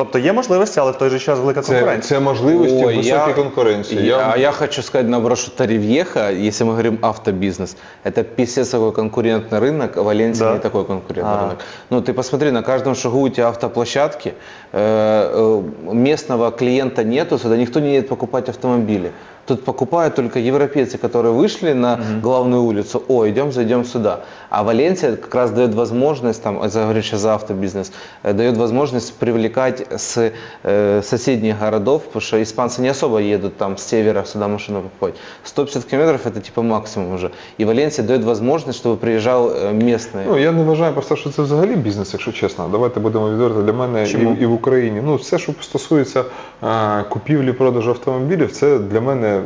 Тобто є можливості, але в той же час велика Це, конкуренція. це можливості Ой, високій я- конкуренції. Я, а я хочу сказать, наоборот, что Ривьеха, если мы говорим автобизнес, это писец такой конкурентный рынок, а Валенсия Да. не такой конкурентный А. рынок. Ну, ты посмотри, на каждом шагу у тебя автоплощадки, э, э, местного клиента нету, сюда никто не едет покупать автомобили. Тут покупают только европейцы, которые вышли на главную улицу, о, идем, зайдем сюда. А Валенсия как раз дает возможность, там, я говорю сейчас за автобизнес, э, дает возможность привлекать с э, соседних городов, потому что испанцы не особо едут там с севера сюда машину покупать. 150 километров это типа максимум уже. И Валенсия дает возможность, чтобы приезжал э, местный. Ну, я не вважаю просто, що це взагалі бізнес, якщо чесно. Давайте будемо відверти для мене Чому? і, і в Україні. Ну, все, що стосується а, купівлі продажу автомобілів, це для мене м,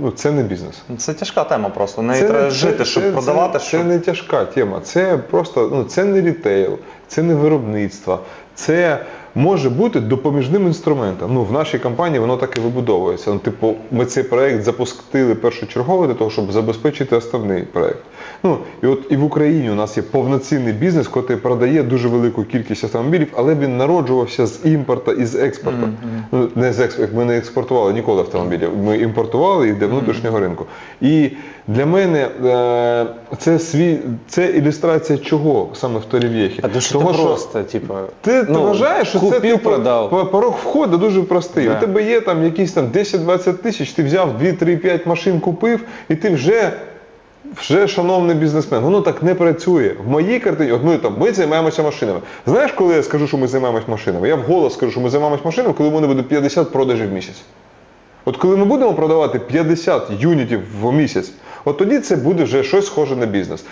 ну, це не бізнес. Це тяжка тема просто. Неї Це треба не- жити, це- щоб це- продавати. Це, щоб... це не тяжка тема. Це просто ну, це не рітейл, це не виробництво. Це може бути допоміжним інструментом. Ну, в нашій компанії воно так і вибудовується. Ну, типу, ми цей проект запустили першочергово для того, щоб забезпечити основний проект. Ну і от і в Україні у нас є повноцінний бізнес, який продає дуже велику кількість автомобілів, але він народжувався з імпорту і з експорту. Ну не з експорту, ми не експортували ніколи автомобілів. Ми імпортували їх для внутрішнього ринку. І для мене е, це свій це ілюстрація чого саме в Торів'єхі. а то что Того, що просто, типа, ти, ти ну, вважаєш, що це купил, типу, продал. по- порог входу дуже простий. Да. У тебе є там якісь там 10-20 тисяч, ти взяв 2-3-5 машин купив, і ти вже. Вже шановний бізнесмен, воно так не працює. В моїй картині, от ми там ми займаємося машинами. Знаєш, коли я скажу, що ми займаємося машинами? Я вголос скажу, що ми займаємося машинами, коли в мене буде 50 продажів в місяць. От коли ми будемо продавати 50 юнітів в місяць, от тоді це буде вже щось схоже на бізнес.